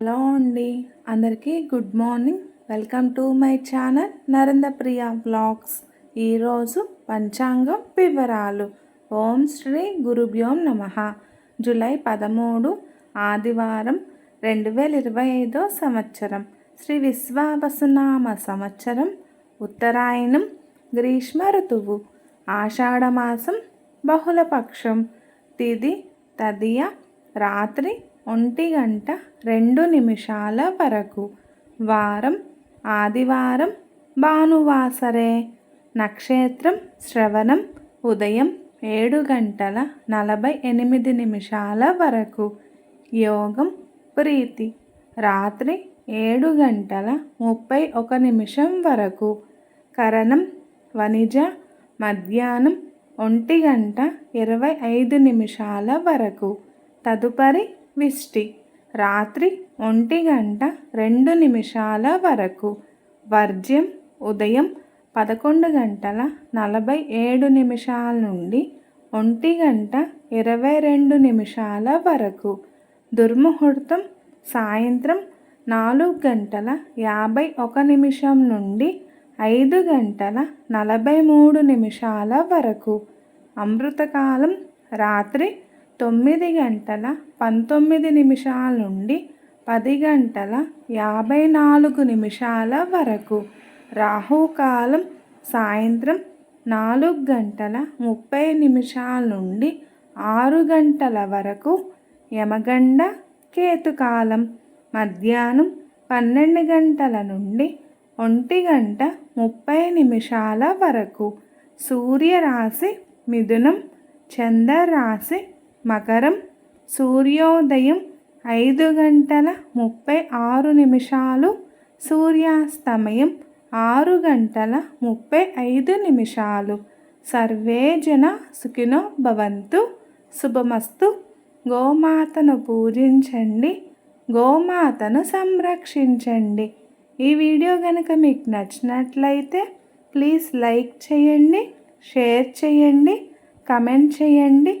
Hello అండి. అందరికీ good morning. Welcome to my channel Narendra Priya blogs ఈరోజు పంచాంగం వివరాలు. ఓం శ్రీ గురుభ్యోం నమ. జూలై పదమూడు ఆదివారం రెండు వేల ఇరవై ఐదో సంవత్సరం. శ్రీ విశ్వావసునామ సంవత్సరం ఉత్తరాయణం గ్రీష్మ ఋతువు ఆషాఢమాసం బహుళపక్షం తిది తదియ రాత్రి ఒంటి గంట రెండు నిమిషాల వరకు. వారం ఆదివారం భానువాసరే. నక్షత్రం శ్రవణం ఉదయం ఏడు గంటల నలభై ఎనిమిది నిమిషాల వరకు. యోగం ప్రీతి. రాత్రి ఏడు గంటల ముప్పై ఒక నిమిషం వరకు. కరణం వనిజ మధ్యాహ్నం ఒంటి గంట ఇరవై ఐదు నిమిషాల వరకు. తదుపరి విష్టి రాత్రి ఒంటి గంట రెండు నిమిషాల వరకు. వర్జ్యం ఉదయం పదకొండు గంటల నలభై ఏడు నిమిషాల నుండి ఒంటి గంట ఇరవై రెండు నిమిషాల వరకు. దుర్ముహూర్తం సాయంత్రం నాలుగు గంటల యాభై ఒక నిమిషం నుండి ఐదు గంటల నలభై మూడు నిమిషాల వరకు. అమృతకాలం రాత్రి తొమ్మిది గంటల పంతొమ్మిది నిమిషాల నుండి పది గంటల యాభై నాలుగు నిమిషాల వరకు. రాహుకాలం సాయంత్రం నాలుగు గంటల ముప్పై నిమిషాల నుండి ఆరు గంటల వరకు యమగండ కేతుకాలం. మధ్యాహ్నం పన్నెండు గంటల నుండి ఒంటి గంట ముప్పై నిమిషాల వరకు. సూర్యరాశి మిథునం చంద్రరాశి మకరం సూర్యోదయం ఐదు గంటల ముప్పై ఆరు నిమిషాలు సూర్యాస్తమయం ఆరు గంటల ముప్పై ఐదు నిమిషాలు. సర్వే జన సుఖినో భవంతు. శుభమస్తు. గోమాతను పూజించండి. గోమాతను సంరక్షించండి. ఈ వీడియో కనుక మీకు నచ్చినట్లయితే ప్లీజ్ లైక్ చేయండి షేర్ చేయండి కమెంట్ చేయండి.